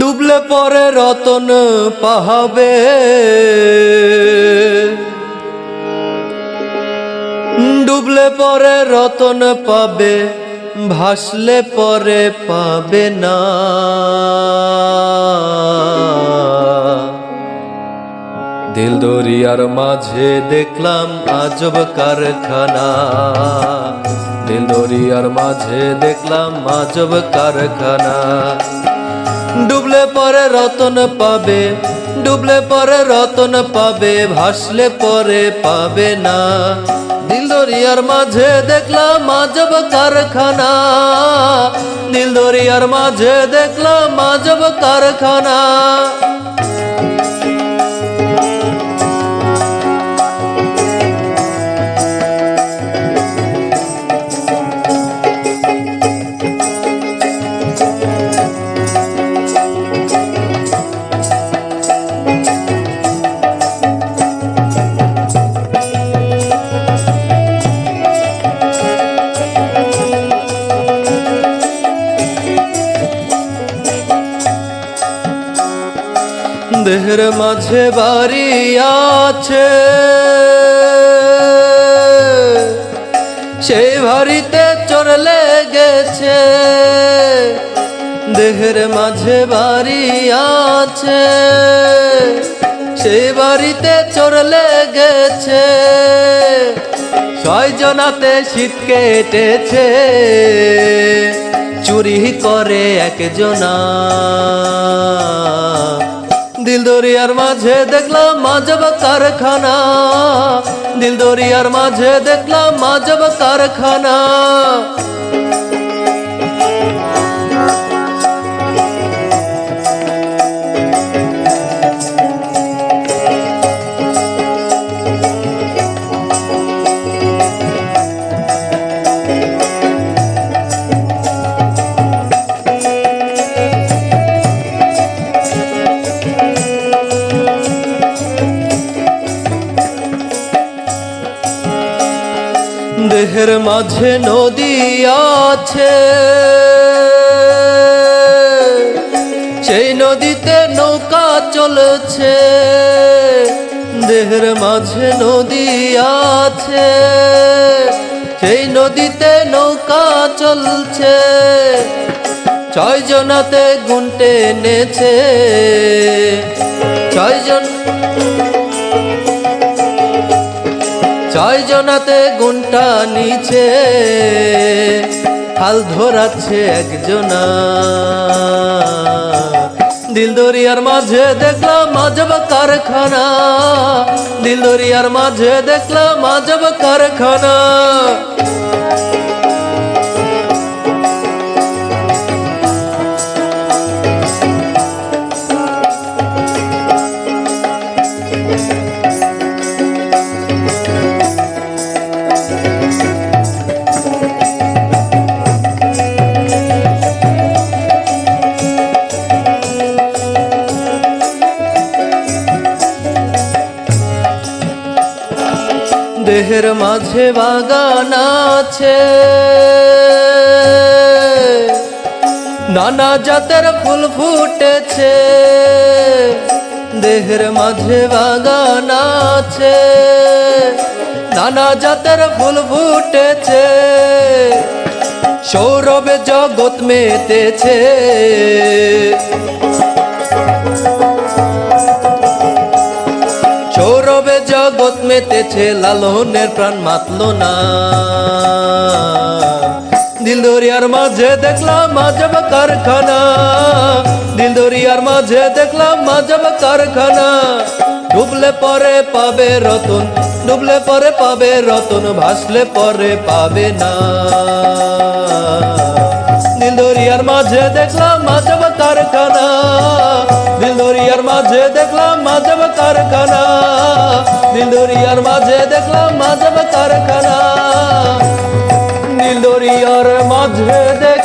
ডুবলে পরে রতন পাহাবে। ডুবলে পরে রতন পাবে ভাসলে পরে পাবে না। দিল দরিয়ার মাঝে দেখলাম আজব কারখানা। দিল দরিয়ার মাঝে দেখলাম আজব কারখানা। ডুবলে পরে রতন পাবে, ডুবলে পরে রতন পাবে, ভাসলে পরে পাবে না। দিল দরিয়ার মাঝে দেখলাম আজব কারখানা। দিল দরিয়ার মাঝে দেখলাম আজব কারখানা। দেহের মাঝে বাড়ি আছে। সেই বাড়িতে চড়লে গেছে দেহের মাঝে বাড়ি আছে। সেই বাড়িতে চড়লে গেছে ছয় জনাতে শীত কেটেছে। চুরি করে একজনা। দিল দরিয়ার মাঝে দেখলাম মাঝব কারখানা। দিল দরিয়ার মাঝে দেখলাম মাঝব কারখানা। দেহের মাঝে নদী আছে। সেই নদীতে নৌকা চলছে। দেহের মাঝে নদী আছে। সেই নদীতে নৌকা চলছে। ছয় জনাতে গুনটে এনেছে ছয় জন ছয় গুণটা নিচে, হাল ধরাচ্ছে একজনা। দিল দরিয়ার মাঝে দেখলাম মাজব কারখানা দিল দরিয়ার মাঝে দেখলাম মাজব কারখানা। দেহের মাঝে বাগান আছে। নানা জাতের ফুল ফুটেছে, দেহের মাঝে বাগান আছে। নানা জাতের ফুল ফুটেছে, সৌরভে জগৎ মেতেছে। জগৎ মেতেছে লালনের প্রাণ মাতল না। দিল দরিয়ার মাঝে দেখলাম মাঝব কারখানা। দিল দরিয়ার মাঝে দেখলাম মাঝব কারখানা। ডুবলে পরে পাবে রতন, ডুবলে পরে পাবে রতন, ভাসলে পরে পাবে না। দিল দরিয়ার মাঝে দেখলাম মাঝব কারখানা। দিল দরিয়ার মাঝে দেখলাম মাঝব কারখানা। দিল দরিয়ার মাঝে দেখলাম মাঝব কারখানা। দিলদরিয়ার মাঝে দেখ